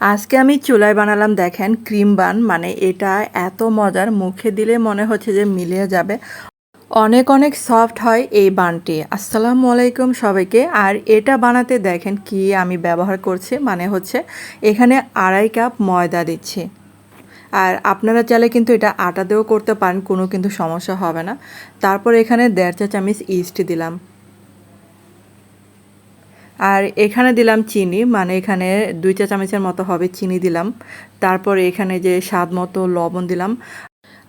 আজকে আমি চুলায় বানালাম দেখেন ক্রিম বান মানে এটা এত মজার, মুখে দিলে মনে হচ্ছে যে মিলিয়ে যাবে। অনেক অনেক সফট হয় এই বানটি। আসসালামু আলাইকুম সবাইকে। আর এটা বানাতে দেখেন কি আমি ব্যবহার করছি মানে হচ্ছে এখানে আড়াই কাপ ময়দা দিচ্ছি। আর আপনারা চাইলে কিন্তু এটা আটা দিয়েও করতে পারেন, কোনো কিন্তু সমস্যা হবে না। তারপর এখানে দেড় চা চামচ ইস্ট দিলাম। আর এখানে দিলাম চিনি মানে এখানে দুই চা চামচের মতো হবে চিনি দিলাম। তারপর এখানে যে স্বাদ মতো লবণ দিলাম।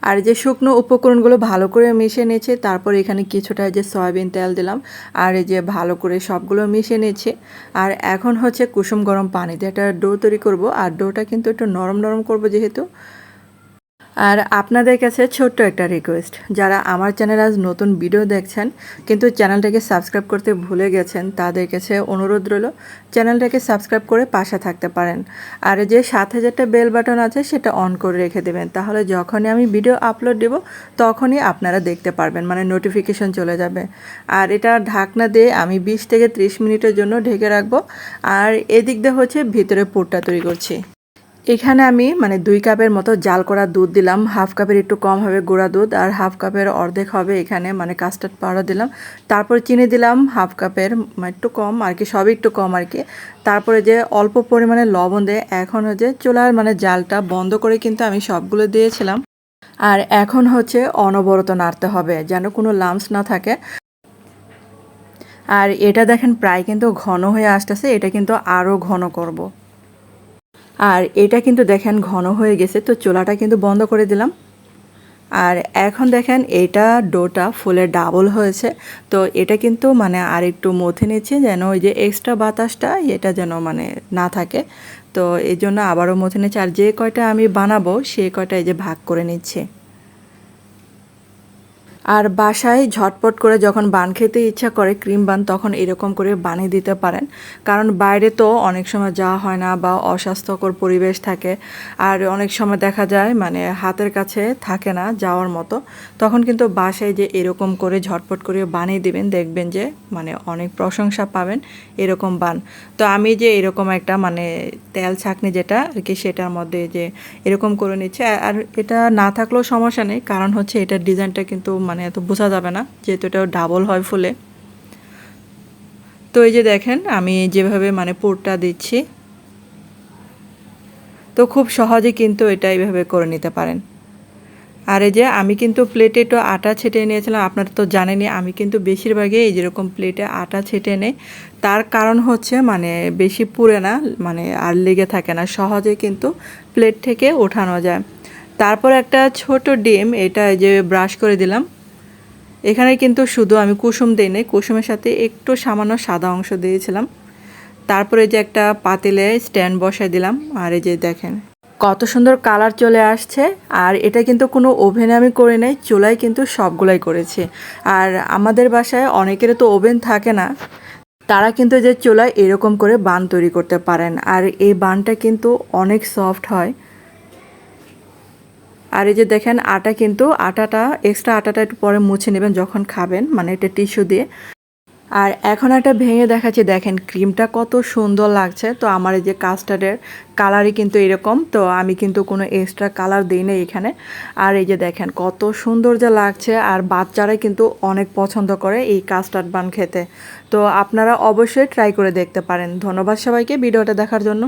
আর যে শুকনো উপকরণগুলো ভালো করে মিশিয়ে নিয়েছে, তারপর এখানে কিছুটা যে সয়াবিন তেল দিলাম। আর এই যে ভালো করে সবগুলো মিশিয়ে নিয়েছে। আর এখন হচ্ছে কুসুম গরম পানি দিয়ে একটা ডো তৈরি করব। আর ডোটা কিন্তু একটু নরম নরম করব যেহেতু। আর আপনাদের কাছে ছোট্ট একটা রিকোয়েস্ট যারা আমার চ্যানেল আজ নতুন ভিডিও দেখছেন, কিন্তু চ্যানেলটাকে সাবস্ক্রাইব করতে ভুলে গেছেন, তাদের কাছে অনুরোধ রইল চ্যানেলটাকে সাবস্ক্রাইব করে পাশে থাকতে পারেন। আর যে সাত হাজারটা বেল বাটন আছে, সেটা অন করে রেখে দেবেন। তাহলে যখনই আমি ভিডিও আপলোড দেব, তখনই আপনারা দেখতে পারবেন মানে নোটিফিকেশন চলে যাবে। আর এটা ঢাকনা দিয়ে আমি বিশ থেকে ত্রিশ মিনিটের জন্য ঢেকে রাখব। আর এদিক দিয়ে হচ্ছে ভিতরে পুরটা তৈরি করছি। এখানে আমি মানে দুই কাপের মতো জাল করা দুধ দিলাম। হাফ কাপের একটু কম হবে গুঁড়া দুধ আর হাফ কাপের অর্ধেক হবে এখানে মানে কাস্টার্ড পাউডার দিলাম। তারপর চিনি দিলাম হাফ কাপের মানে একটু কম আর কি, সবই একটু কম আর কি। তারপরে যে অল্প পরিমাণে লবণ দিয়ে, এখন যে চুলার মানে জালটা বন্ধ করে কিন্তু আমি সবগুলো দিয়েছিলাম। আর এখন হচ্ছে অনবরত নাড়তে হবে যেন কোনো লামস না থাকে। আর এটা দেখেন প্রায় কিন্তু ঘন হয়ে আসতেছে, এটা কিন্তু আরও ঘন করব। আর এটা কিন্তু দেখেন ঘন হয়ে গেছে, তো চোলাটা কিন্তু বন্ধ করে দিলাম। আর এখন দেখেন এটা ডোটা ফুলে ডাবল হয়েছে, তো এটা কিন্তু মানে আর একটু মথে নিচ্ছি যেন ওই যে এক্সট্রা বাতাসটা এটা যেন মানে না থাকে। তো এই জন্য আবারও মথে নিচ্ছি, আর যে কয়টা আমি বানাবো সে কয়টা এই যে ভাগ করে নিচ্ছে। আর বাসায় ঝটপট করে যখন বান খেতে ইচ্ছা করে, ক্রিম বান তখন এরকম করে বানিয়ে দিতে পারেন। কারণ বাইরে তো অনেক সময় যাওয়া হয় না বা অস্বাস্থ্যকর পরিবেশ থাকে। আর অনেক সময় দেখা যায় মানে হাতের কাছে থাকে না যাওয়ার মতো। তখন কিন্তু বাসায় যে এরকম করে ঝটপট করে বানিয়ে দিবেন, দেখবেন যে মানে অনেক প্রশংসা পাবেন এরকম বান। তো আমি যে এরকম একটা মানে তেল ছাকনি যেটা আর কি, সেটার মধ্যে যে এরকম করে নিচ্ছে। আর এটা না থাকলেও সমস্যা নেই। কারণ হচ্ছে এটার ডিজাইনটা কিন্তু মানে এত বোঝা যাবে না, যেহেতু এটা ডাবল হয় ফুলে। তো এই যে দেখেন, আমি যেভাবে মানে পোরটা দিচ্ছি, তো খুব সহজে কিন্তু এটা এইভাবে করে নিতে পারেন। আর এই যে আমি কিন্তু প্লেটে একটু আটা ছেটে নিয়েছিলাম, আপনারা তো জানেনই, আমি কিন্তু বেশিরভাগই এই যেরকম প্লেটে আটা ছেটে নেই। তার কারণ হচ্ছে মানে বেশি পুড়ে না মানে আর লেগে থাকে না, সহজে কিন্তু প্লেট থেকে ওঠানো যায়। তারপর একটা ছোট ডিম, এটা যে ব্রাশ করে দিলাম এখানে কিন্তু শুধু আমি কুসুম দিই নাই কুসুমের সাথে একটু সামান্য সাদা অংশ দিয়েছিলাম। তারপরে যে একটা পাতিলে স্ট্যান্ড বসাই দিলাম, আর এই যে দেখেন, কত সুন্দর কালার চলে আসছে। আর এটা কিন্তু কোনো ওভেনে আমি করে নাই, চুলায় কিন্তু সবগুলাই করেছি। আর আমাদের বাসায় অনেকের তো ওভেন থাকে না, তারা কিন্তু যে চুলায় এরকম করে বান তৈরি করতে পারেন। আর এই বানটা কিন্তু অনেক সফট হয়। আর এই যে দেখেন আটা কিন্তু আটাটা এক্সট্রা আটাটা একটু পরে মুছে নেবেন যখন খাবেন মানে এটা টিস্যু দিয়ে। আর এখন একটা ভেঙে দেখাচ্ছি, দেখেন ক্রিমটা কত সুন্দর লাগছে। তো আমার এই যে কাস্টার্ডের কালারই কিন্তু এরকম, তো আমি কিন্তু কোনো এক্সট্রা কালার দিই না এখানে। আর এই যে দেখেন কত সুন্দর যে লাগছে, আর বাচ্চারাই কিন্তু অনেক পছন্দ করে এই কাস্টার্ড বান খেতে। তো আপনারা অবশ্যই ট্রাই করে দেখতে পারেন। ধন্যবাদ সবাইকে ভিডিওটা দেখার জন্য।